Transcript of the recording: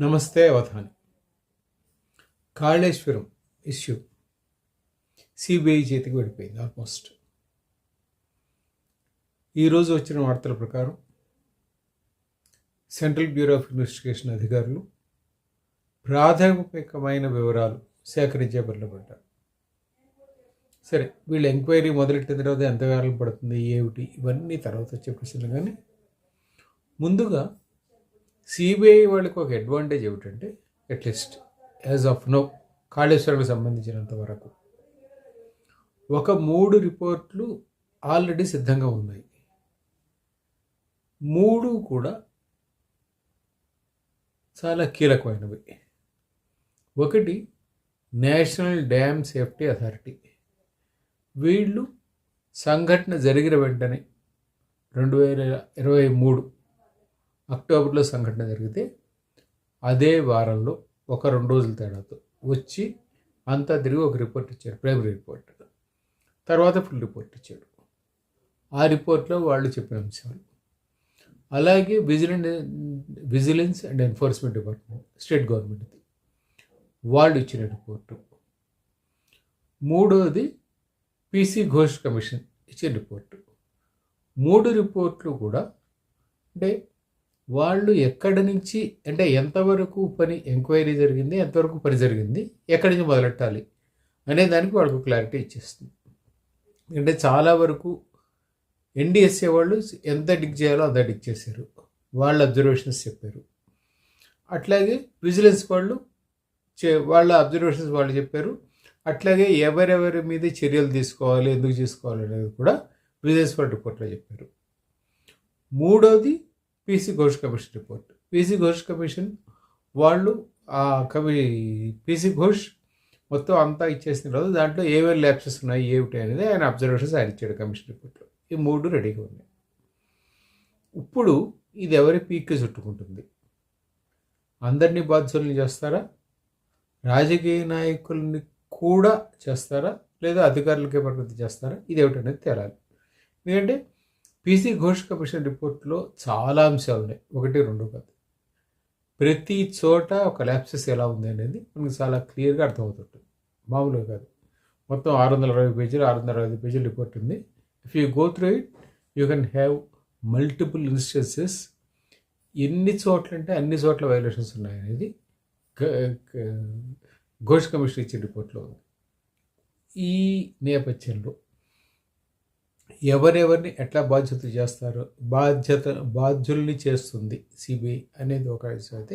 నమస్తే Avadhani. Kaleshwaram issue. CBI చేతికి వెళ్ళిపోయింది ఆల్మోస్ట్. ఈరోజు వచ్చిన వార్తల ప్రకారం సెంట్రల్ బ్యూరో ఆఫ్ ఇన్వెస్టిగేషన్ అధికారులు ప్రాథమికమైన వివరాలు సేకరించే పడ్డారు. సరే వీళ్ళు ఎంక్వైరీ మొదలెట్టిన తర్వాత ఎంతకాలం పడుతుంది ఏమిటి ఇవన్నీ తర్వాత వచ్చే ప్రశ్నలు. కానీ ముందుగా సిబిఐ వాళ్ళకి ఒక అడ్వాంటేజ్ ఏమిటంటే at least as of now కాళేశ్వరంకి సంబంధించినంత వరకు ఒక మూడు రిపోర్ట్లు ఆల్రెడీ సిద్ధంగా ఉన్నాయి. మూడు కూడా చాలా కీలకమైనవి. ఒకటి నేషనల్ డ్యామ్ సేఫ్టీ అథారిటీ వీళ్ళు సంఘటన జరిగిన వెంటనే రెండు వేల ఇరవై మూడు అక్టోబర్లో సంఘటన జరిగితే అదే వారంలో ఒక రెండు రోజుల తేడాతో వచ్చి అంతా తిరిగి ఒక రిపోర్ట్ ఇచ్చాడు ప్రైమరీ రిపోర్ట్. తర్వాత ఫుల్ రిపోర్ట్ ఇచ్చాడు ఆ రిపోర్ట్లో వాళ్ళు చెప్పిన అంశాలు. అలాగే vigilance vigilance and enforcement department state గవర్నమెంట్ది వాళ్ళు ఇచ్చిన రిపోర్టు. మూడోది పీసీ ఘోష్ కమిషన్ ఇచ్చిన రిపోర్టు. మూడు రిపోర్ట్లు కూడా అంటే వాళ్ళు ఎక్కడి నుంచి అంటే ఎంతవరకు పని ఎంక్వైరీ జరిగింది ఎంతవరకు పని జరిగింది ఎక్కడి నుంచి మొదలెట్టాలి అనే దానికి వాళ్ళకు క్లారిటీ ఇచ్చేస్తుంది. అంటే చాలా వరకు ఎన్డీఎస్ఏ వాళ్ళు ఎంత డిక్ చేయాలో అంత డిక్ చేశారు. వాళ్ళ అబ్జర్వేషన్స్ చెప్పారు. అట్లాగే విజిలెన్స్ వాళ్ళు చే వాళ్ళ అబ్జర్వేషన్స్ వాళ్ళు చెప్పారు. అట్లాగే ఎవరెవరి మీద చర్యలు తీసుకోవాలి ఎందుకు తీసుకోవాలి అనేది కూడా విజిలెన్స్ వాళ్ళు రిపోర్ట్లో చెప్పారు. మూడోది PC Ghosh commission report. PC Ghosh commission వాళ్ళు ఆ కమి పీసీ ఘోష్ మొత్తం అంతా ఇచ్చేసిన తర్వాత దాంట్లో ఏమేమి ల్యాప్సెస్ ఉన్నాయి ఏమిటి అనేది ఆయన అబ్జర్వేషన్స్ ఆయన ఇచ్చాడు కమిషన్ రిపోర్ట్లో. ఈ మూడు రెడీగా ఉన్నాయి. ఇప్పుడు ఇది ఎవరి పీక్కి చుట్టుకుంటుంది? అందరినీ బాధ్యుల్ని చేస్తారా? రాజకీయ నాయకుల్ని కూడా చేస్తారా? లేదా అధికారులకే పరిమితి చేస్తారా? ఇది ఏమిటనేది తేలాలి. ఎందుకంటే పీసీ ఘోష్ కమిషన్ రిపోర్ట్లో చాలా అంశాలు ఉన్నాయి. ఒకటి రెండు కాదు. ప్రతి చోట ఒక ల్యాప్సెస్ ఎలా ఉంది అనేది మనకు చాలా క్లియర్గా అర్థమవుతుంటుంది. మామూలుగా కాదు. మొత్తం ఆరు వందల అరవై పేజీలు ఆరు వందల అరవై పేజీల రిపోర్ట్ ఉంది. If you go through it you can have multiple instances ఎన్ని చోట్ల అంటే అన్ని చోట్ల వైలేషన్స్ ఉన్నాయనేది ఘోష్ కమిషన్ ఇచ్చిన రిపోర్ట్లో ఉంది. ఈ నేపథ్యంలో ఎవరెవరిని ఎట్లా బాధ్యత చేస్తారో బాధ్యత బాధ్యుల్ని చేస్తుంది సిబిఐ అనేది ఒక విషయం అయితే